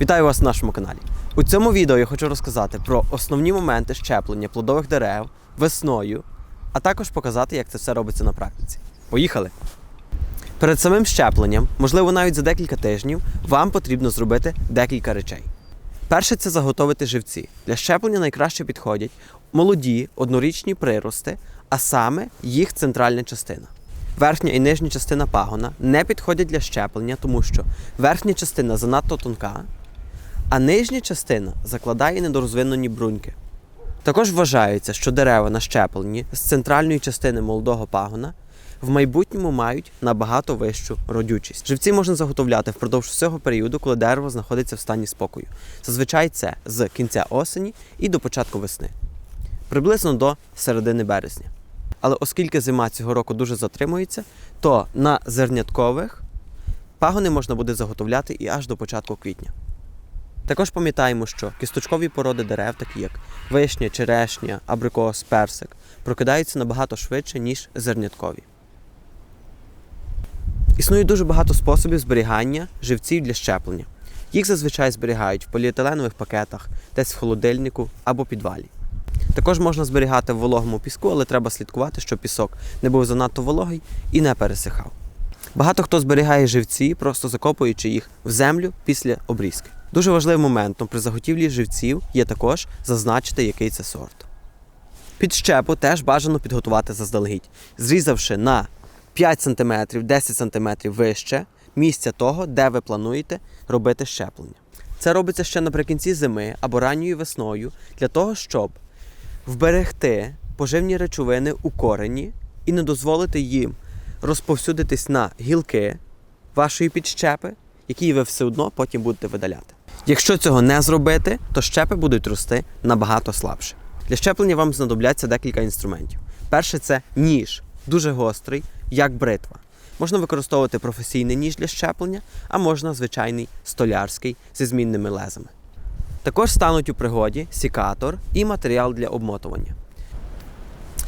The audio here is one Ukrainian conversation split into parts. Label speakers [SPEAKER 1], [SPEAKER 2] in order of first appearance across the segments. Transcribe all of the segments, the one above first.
[SPEAKER 1] Вітаю вас на нашому каналі. У цьому відео я хочу розказати про основні моменти щеплення плодових дерев весною, а також показати, як це все робиться на практиці. Поїхали! Перед самим щепленням, можливо, навіть за декілька тижнів, вам потрібно зробити декілька речей. Перше це заготовити живці. Для щеплення найкраще підходять молоді однорічні прирости, а саме їх центральна частина. Верхня і нижня частина пагона не підходять для щеплення, тому що верхня частина занадто тонка, а нижня частина закладає недорозвинені бруньки. Також вважається, що дерева на щепленні з центральної частини молодого пагона в майбутньому мають набагато вищу родючість. Живці можна заготовляти впродовж всього періоду, коли дерево знаходиться в стані спокою. Зазвичай це з кінця осені і до початку весни, приблизно до середини березня. Але оскільки зима цього року дуже затримується, то на зерняткових пагони можна буде заготовляти і аж до початку квітня. Також пам'ятаємо, що кісточкові породи дерев, такі як вишня, черешня, абрикос, персик, прокидаються набагато швидше, ніж зерняткові. Існує дуже багато способів зберігання живців для щеплення. Їх зазвичай зберігають в поліетиленових пакетах, десь в холодильнику або підвалі. Також можна зберігати в вологому піску, але треба слідкувати, щоб пісок не був занадто вологий і не пересихав. Багато хто зберігає живці, просто закопуючи їх в землю після обрізки. Дуже важливим моментом при заготівлі живців є також зазначити, який це сорт. Під щепу теж бажано підготувати заздалегідь, зрізавши на 5 см, 10 см вище місця того, де ви плануєте робити щеплення. Це робиться ще наприкінці зими або ранньою весною для того, щоб вберегти поживні речовини у корені і не дозволити їм розповсюдитись на гілки вашої підщепи, які ви все одно потім будете видаляти. Якщо цього не зробити, то щепи будуть рости набагато слабше. Для щеплення вам знадобляться декілька інструментів. Перше це ніж, дуже гострий, як бритва. Можна використовувати професійний ніж для щеплення, а можна звичайний столярський зі змінними лезами. Також стануть у пригоді сікатор і матеріал для обмотування.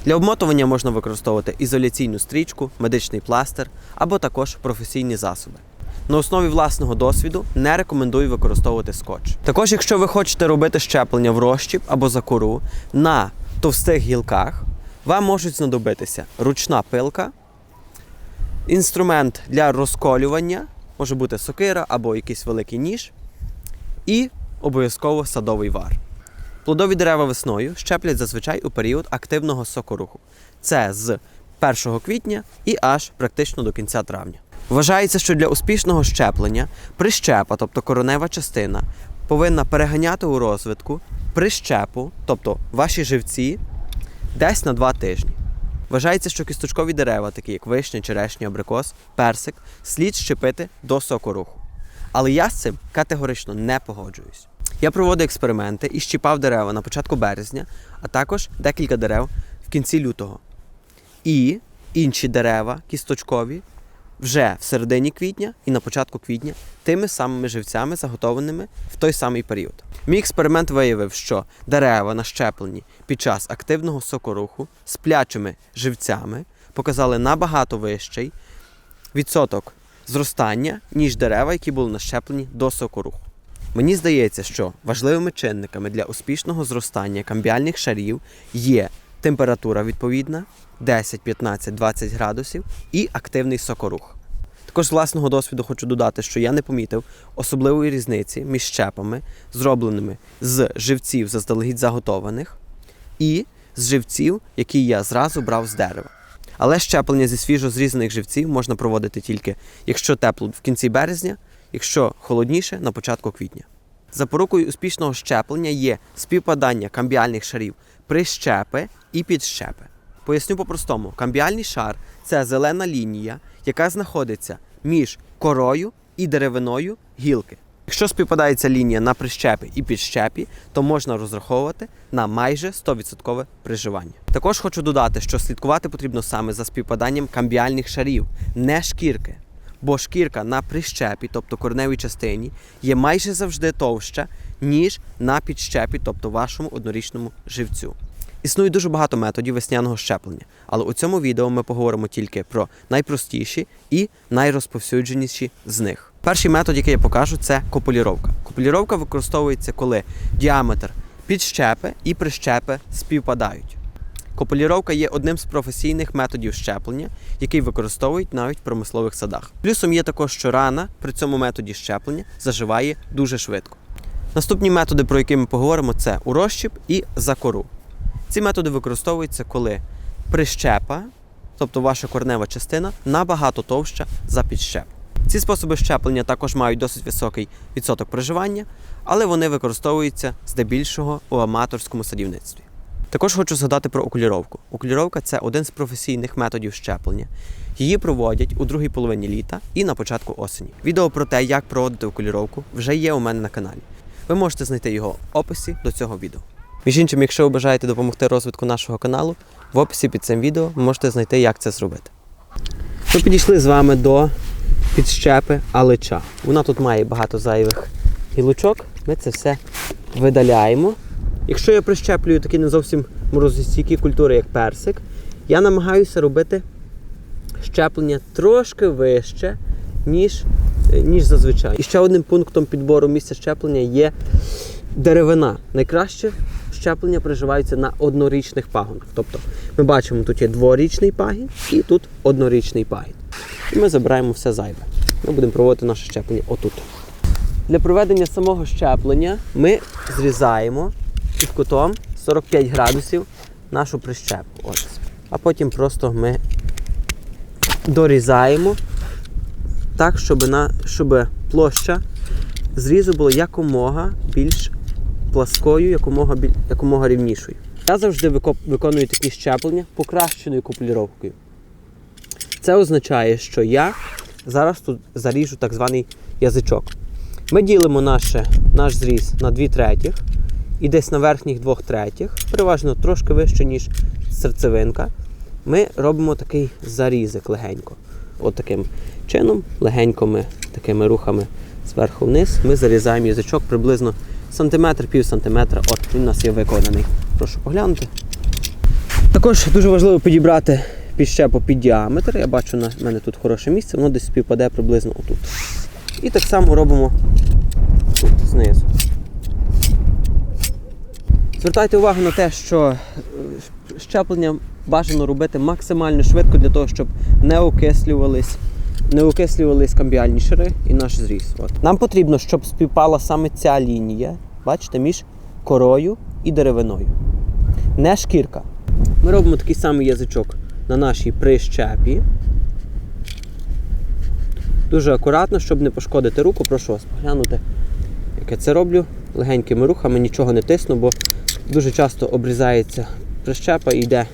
[SPEAKER 1] Для обмотування можна використовувати ізоляційну стрічку, медичний пластир або також професійні засоби. На основі власного досвіду не рекомендую використовувати скотч. Також, якщо ви хочете робити щеплення в розчіп або за кору на товстих гілках, вам можуть знадобитися ручна пилка, інструмент для розколювання, може бути сокира або якийсь великий ніж, і обов'язково садовий вар. Плодові дерева весною щеплять зазвичай у період активного сокоруху. Це з 1 квітня і аж практично до кінця травня. Вважається, що для успішного щеплення прищепа, тобто коронева частина, повинна переганяти у розвитку прищепу, тобто ваші живці, десь на 2 тижні. Вважається, що кісточкові дерева, такі як вишня, черешня, абрикос, персик, слід щепити до сокоруху. Але я з цим категорично не погоджуюсь. Я проводив експерименти і щіпав дерева на початку березня, а також декілька дерев в кінці лютого. І інші дерева кісточкові вже в середині квітня і на початку квітня тими самими живцями, заготованими в той самий період. Мій експеримент виявив, що дерева нащеплені під час активного сокоруху з плячими живцями показали набагато вищий відсоток зростання, ніж дерева, які були нащеплені до сокоруху. Мені здається, що важливими чинниками для успішного зростання камбіальних шарів є температура відповідна 10, 15, 20 градусів і активний сокорух. Також з власного досвіду хочу додати, що я не помітив особливої різниці між щепами, зробленими з живців заздалегідь заготованих, і з живців, які я зразу брав з дерева. Але щеплення зі свіжо зрізаних живців можна проводити тільки, якщо тепло в кінці березня, якщо холодніше на початку квітня. Запорукою успішного щеплення є співпадання камбіальних шарів прищепи і підщепи. Поясню по-простому: камбіальний шар це зелена лінія, яка знаходиться між корою і деревиною гілки. Якщо співпадається лінія на прищепі і підщепі, то можна розраховувати на майже 100% приживання. Також хочу додати, що слідкувати потрібно саме за співпаданням камбіальних шарів, не шкірки. Бо шкірка на прищепі, тобто кореневій частині, є майже завжди товща, ніж на підщепі, тобто вашому однорічному живцю. Існує дуже багато методів весняного щеплення, але у цьому відео ми поговоримо тільки про найпростіші і найрозповсюдженіші з них. Перший метод, який я покажу, це копуліровка. Копуліровка використовується, коли діаметр підщепи і прищепи співпадають. Копуліровка є одним з професійних методів щеплення, який використовують навіть в промислових садах. Плюсом є також, що рана при цьому методі щеплення заживає дуже швидко. Наступні методи, про які ми поговоримо, це урозчіп і закору. Ці методи використовуються, коли прищепа, тобто ваша корнева частина, набагато товща за підщеп. Ці способи щеплення також мають досить високий відсоток проживання, але вони використовуються здебільшого у аматорському садівництві. Також хочу згадати про окуліровку. Окуліровка це один з професійних методів щеплення. Її проводять у другій половині літа і на початку осені. Відео про те, як проводити окуліровку, вже є у мене на каналі. Ви можете знайти його в описі до цього відео. Між іншим, якщо ви бажаєте допомогти розвитку нашого каналу, в описі під цим відео ви можете знайти, як це зробити. Ми підійшли з вами до підщепи алича. Вона тут має багато зайвих гілочок. Ми це все видаляємо. Якщо я прищеплюю такі не зовсім морозостійкі культури, як персик, я намагаюся робити щеплення трошки вище, ніж, ніж зазвичай. І ще одним пунктом підбору місця щеплення є деревина. Найкраще щеплення приживаються на однорічних пагонах. Тобто ми бачимо, тут є дворічний пагін і тут однорічний пагін. І ми забираємо все зайве. Ми будемо проводити наше щеплення отут. Для проведення самого щеплення ми зрізаємо під кутом 45 градусів нашу прищепу. Ось. А потім просто ми дорізаємо так, щоб, на, щоб площа зрізу була якомога більш пласкою, якомога, біль- якомога рівнішою. Я завжди виконую такі щеплення покращеною купліровкою. Це означає, що я зараз тут заріжу так званий язичок. Ми ділимо наше, наш зріз на 2 третіх і десь на верхніх двох третіх, переважно трошки вище, ніж серцевинка, ми робимо такий зарізик легенько. От чином, легенько ми такими рухами зверху вниз, ми зарізаємо язичок приблизно сантиметр, пів сантиметра. От він у нас є виконаний. Прошу поглянути. Також дуже важливо підібрати підщепу під діаметр. Я бачу, на мене тут хороше місце, воно десь співпаде приблизно отут. І так само робимо тут знизу. Звертайте увагу на те, що щеплення бажано робити максимально швидко для того, щоб не окислювались, не окислювались камбіальні шари і наш зріз. От. Нам потрібно, щоб співпала саме ця лінія, бачите, між корою і деревиною. Не шкірка. Ми робимо такий самий язичок на нашій прищепі. Дуже акуратно, щоб не пошкодити руку, прошу вас поглянути, як я це роблю. Легенькими рухами нічого не тисну, бо дуже часто обрізається прищепа і йде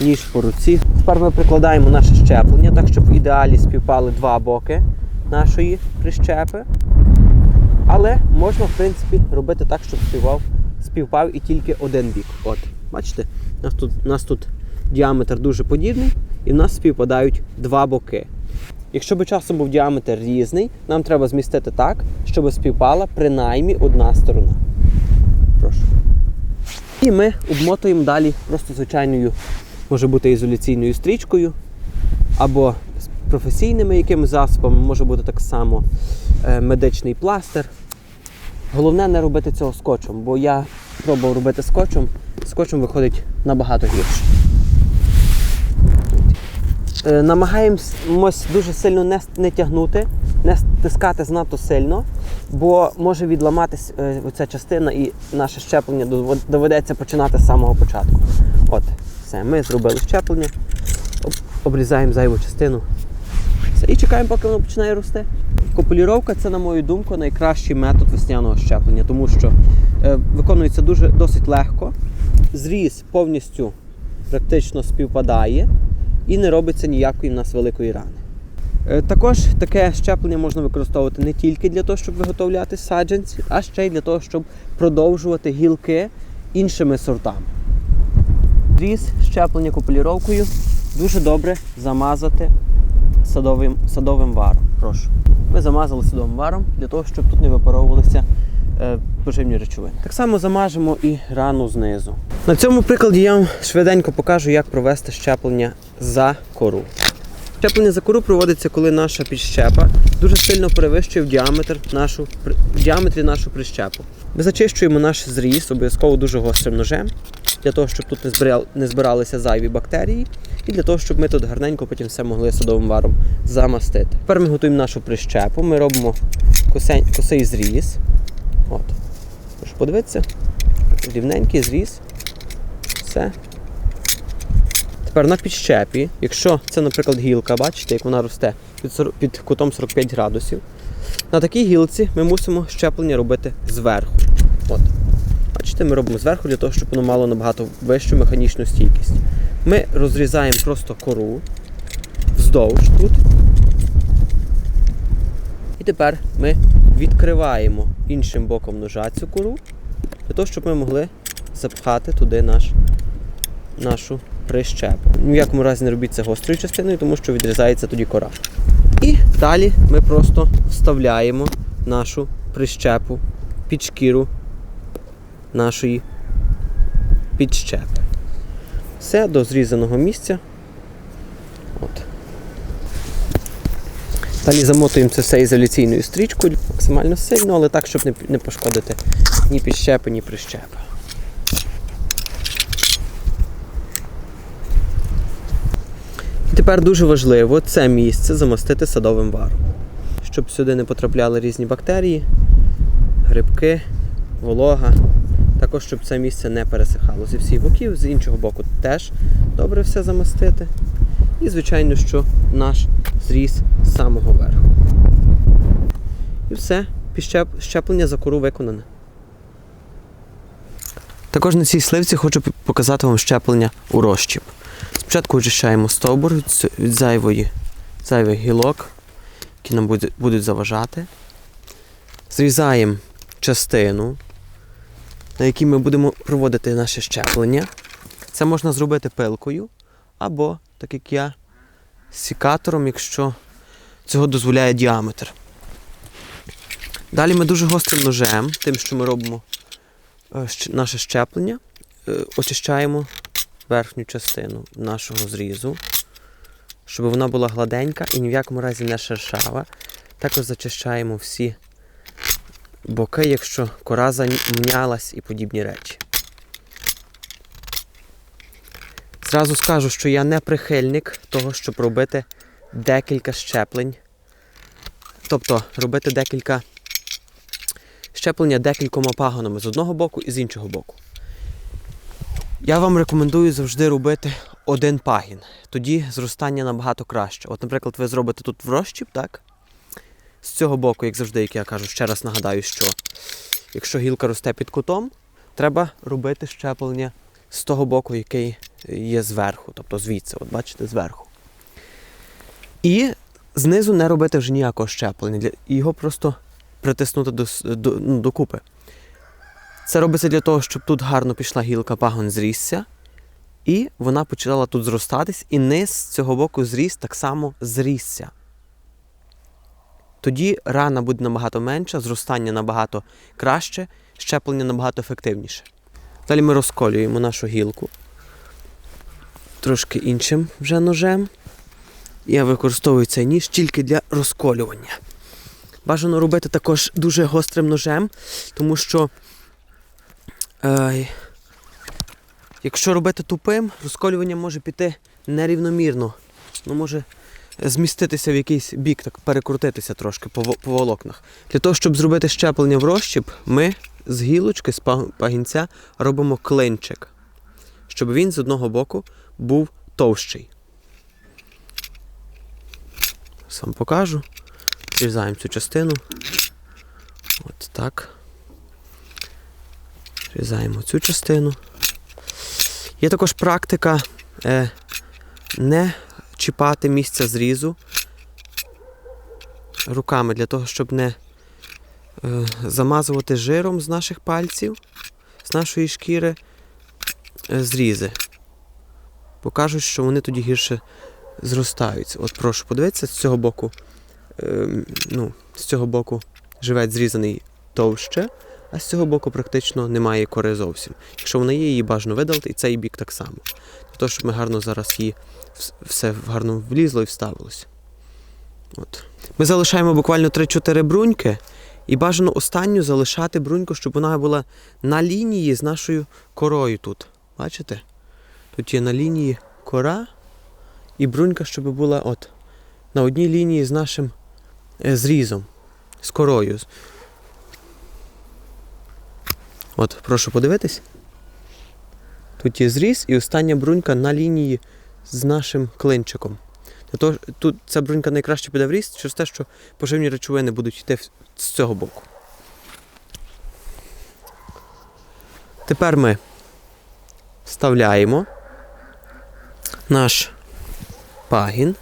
[SPEAKER 1] ніж по руці. Тепер ми прикладаємо наше щеплення, так щоб в ідеалі співпали два боки нашої прищепи. Але можна, в принципі, робити так, щоб співпав, співпав і тільки один бік. От, бачите, у нас тут, у нас тут діаметр дуже подібний, і в нас співпадають два боки. Якщо би часом був діаметр різний, нам треба змістити так, щоб співпала принаймні одна сторона. Прошу. І ми обмотуємо далі просто звичайною, може бути ізоляційною стрічкою, або з професійними якимись засобами, може бути так само е, медичний пластир. Головне не робити цього скотчем, бо я пробував робити скотчем, скотчем виходить набагато гірше. Е, Намагаємось дуже сильно не, не тягнути, не стискати занадто сильно, бо може відламатись е, оця частина і наше щеплення доведеться починати з самого початку. От, все, ми зробили щеплення, обрізаємо зайву частину. Все, і чекаємо, поки воно починає рости. Копуліровка це, на мою думку, найкращий метод весняного щеплення, тому що е, виконується дуже досить легко. Зріз повністю практично співпадає і не робиться ніякої в нас великої рани. Е, Також таке щеплення можна використовувати не тільки для того, щоб виготовляти саджанці, а ще й для того, щоб продовжувати гілки іншими сортами. Зріз щеплення копуліровкою дуже добре замазати садовим, садовим варом. Прошу. Ми замазали садовим варом для того, щоб тут не випаровувалися е, поживні речовини. Так само замажемо і рану знизу. На цьому прикладі я вам швиденько покажу, як провести щеплення за кору. Щеплення за кору проводиться, коли наша підщепа дуже сильно перевищує в, діаметр нашу, в діаметрі нашу прищепу. Ми зачищуємо наш зріз обов'язково дуже гострим ножем, для того, щоб тут не, збирал- не збиралися зайві бактерії, і для того, щоб ми тут гарненько потім все могли садовим варом замастити. Тепер ми готуємо нашу прищепу, ми робимо косень, косий зріз. От. Прошу подивитися. Рівненький зріз. Все. Тепер на підщепі, якщо це, наприклад, гілка, бачите, як вона росте під, сор- під кутом 45 градусів, на такій гілці ми мусимо щеплення робити зверху. От. Бачите, ми робимо зверху для того, щоб воно мало набагато вищу механічну стійкість. Ми розрізаємо просто кору вздовж тут. І тепер ми відкриваємо іншим боком ножа цю кору, для того, щоб ми могли запхати туди наш, нашу прищепу. Ні в якому разі не робіть це гострою частиною, тому що відрізається тоді кора. І далі ми просто вставляємо нашу прищепу під шкіру нашої підщепи. Все до зрізаного місця. От. Далі замотуємо це все ізоляційною стрічкою максимально сильно, але так, щоб не, пошкодити ні підщепи, ні прищепи. Тепер дуже важливо це місце замостити садовим варом, щоб сюди не потрапляли різні бактерії, грибки, волога. Також, щоб це місце не пересихало зі всіх боків, з іншого боку теж добре все замостити. І, звичайно, що наш зріз з самого верху. І все, щеплення за кору виконане. Також на цій сливці хочу показати вам щеплення у розчіп. Спочатку очищаємо стовбур від, зайвої, зайвих гілок, які нам будуть заважати. Зрізаємо частину, на якій ми будемо проводити наше щеплення. Це можна зробити пилкою або, так як я, сікатором, якщо цього дозволяє діаметр. Далі ми дуже гострим ножем, тим, що ми робимо е, наше щеплення, е, очищаємо верхню частину нашого зрізу, щоб вона була гладенька і ні в якому разі не шершава. Також зачищаємо всі боки, якщо кора замнялась і подібні речі. Зразу скажу, що я не прихильник того, щоб робити декілька щеплень. Тобто робити декілька щеплення декількома пагонами з одного боку і з іншого боку. Я вам рекомендую завжди робити один пагін. Тоді зростання набагато краще. От, наприклад, ви зробите тут в розчіп, так? З цього боку, як завжди, як я кажу, ще раз нагадаю, що якщо гілка росте під кутом, треба робити щеплення з того боку, який є зверху, тобто звідси, от бачите, зверху. І знизу не робити вже ніякого щеплення, його просто притиснути до, до, ну, докупи. Це робиться для того, щоб тут гарно пішла гілка, пагон зрісся, і вона почала тут зростатись, і низ з цього боку зріс так само зрісся. Тоді рана буде набагато менша, зростання набагато краще, щеплення набагато ефективніше. Далі ми розколюємо нашу гілку трошки іншим вже ножем. Я використовую цей ніж тільки для розколювання. Бажано робити також дуже гострим ножем, тому що е, якщо робити тупим, розколювання може піти нерівномірно. Ну, може зміститися в якийсь бік, так перекрутитися трошки по, по волокнах. Для того, щоб зробити щеплення в розщіп, ми з гілочки, з пагінця робимо клинчик, щоб він з одного боку був товщий. Сам покажу. Зрізаємо цю частину. От так. Зрізаємо цю частину. Є також практика е, не чіпати місця зрізу руками для того, щоб не е, замазувати жиром з наших пальців, з нашої шкіри е, зрізи. Покажуть, що вони тоді гірше зростаються. От прошу подивитися з цього боку. е, ну, з цього боку живець зрізаний товще, а з цього боку практично немає кори зовсім. Якщо вона є, її бажано видалити, і цей бік так само. Того, щоб ми гарно зараз її все гарно влізло і вставилося. От. Ми залишаємо буквально 3-4 бруньки, і бажано останню залишати бруньку, щоб вона була на лінії з нашою корою тут. Бачите? Тут є на лінії кора і брунька, щоб була от на одній лінії з нашим е, зрізом, з корою. От, прошу подивитись. Тут є зріз і остання брунька на лінії з нашим клинчиком. Того, тут ця брунька найкраще піде в ріст через те, що поживні речовини будуть йти з цього боку. Тепер ми вставляємо наш пагін.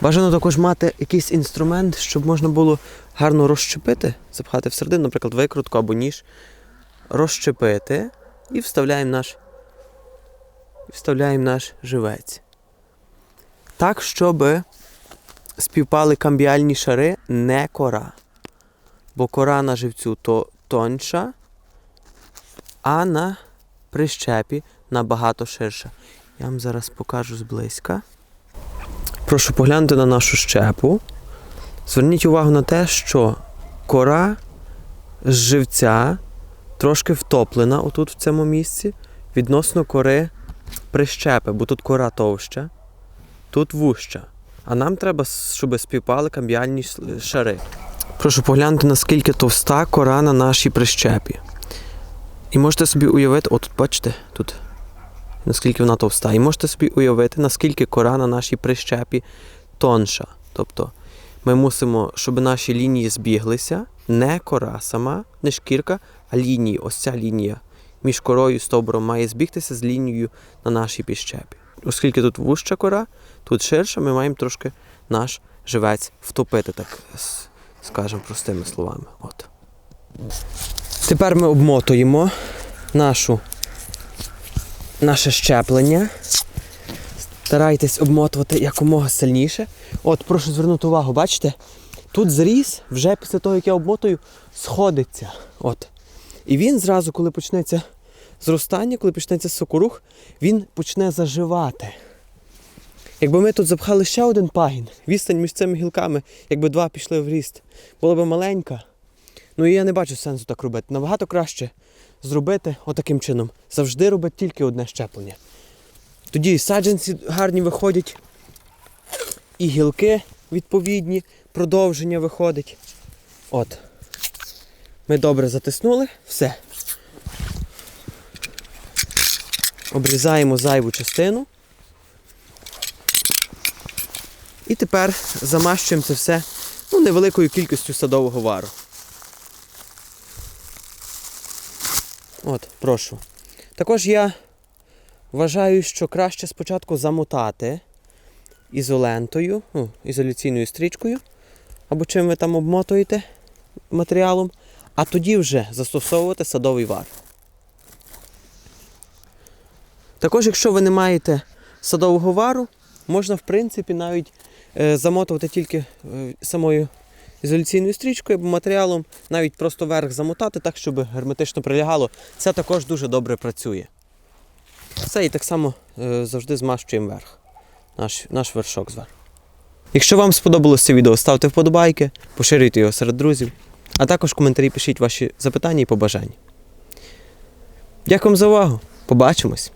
[SPEAKER 1] Бажано також мати якийсь інструмент, щоб можна було гарно розщепити, запхати всередину, наприклад, викрутку або ніж, розщепити і вставляємо наш, вставляємо наш живець. Так, щоб співпали камбіальні шари, не кора. Бо кора на живцю то тонша, а на прищепі набагато ширша. Я вам зараз покажу зблизька. Прошу поглянути на нашу щепу. Зверніть увагу на те, що кора з живця трошки втоплена отут в цьому місці відносно кори прищепи, бо тут кора товща, тут вуща. А нам треба, щоб співпали камбіальні шари. Прошу поглянути, наскільки товста кора на нашій прищепі. І можете собі уявити, от бачите, тут наскільки вона товста. І можете собі уявити, наскільки кора на нашій прищепі тонша. Тобто ми мусимо, щоб наші лінії збіглися, не кора сама, не шкірка, а лінії. Ось ця лінія між корою і стовбуром має збігтися з лінією на нашій піщепі. Оскільки тут вужча кора, тут ширша, ми маємо трошки наш живець втопити, так скажемо простими словами. От. Тепер ми обмотуємо нашу наше щеплення. Старайтесь обмотувати якомога сильніше. От, прошу звернути увагу, бачите? Тут зріз вже після того, як я обмотую, сходиться. От. І він зразу, коли почнеться зростання, коли почнеться сокорух, він почне заживати. Якби ми тут запхали ще один пагін, відстань між цими гілками, якби два пішли в ріст, була б маленька. Ну і я не бачу сенсу так робити. Набагато краще зробити отаким чином. Завжди робити тільки одне щеплення. Тоді і саджанці гарні виходять, і гілки відповідні, продовження виходить. От. Ми добре затиснули, все. Обрізаємо зайву частину. І тепер замащуємо це все ну, невеликою кількістю садового вару. От, прошу. Також я вважаю, що краще спочатку замотати ізолентою, ну, ізоляційною стрічкою, або чим ви там обмотуєте матеріалом, а тоді вже застосовувати садовий вар. Також, якщо ви не маєте садового вару, можна в принципі навіть е, замотувати тільки е, самою ізоляційною стрічкою або матеріалом, навіть просто верх замотати так, щоб герметично прилягало. Це також дуже добре працює. Все, і так само е, завжди змащуємо верх. Наш, наш вершок зверху. Якщо вам сподобалося це відео, ставте вподобайки, поширюйте його серед друзів, а також в коментарі пишіть ваші запитання і побажання. Дякую за увагу. Побачимось!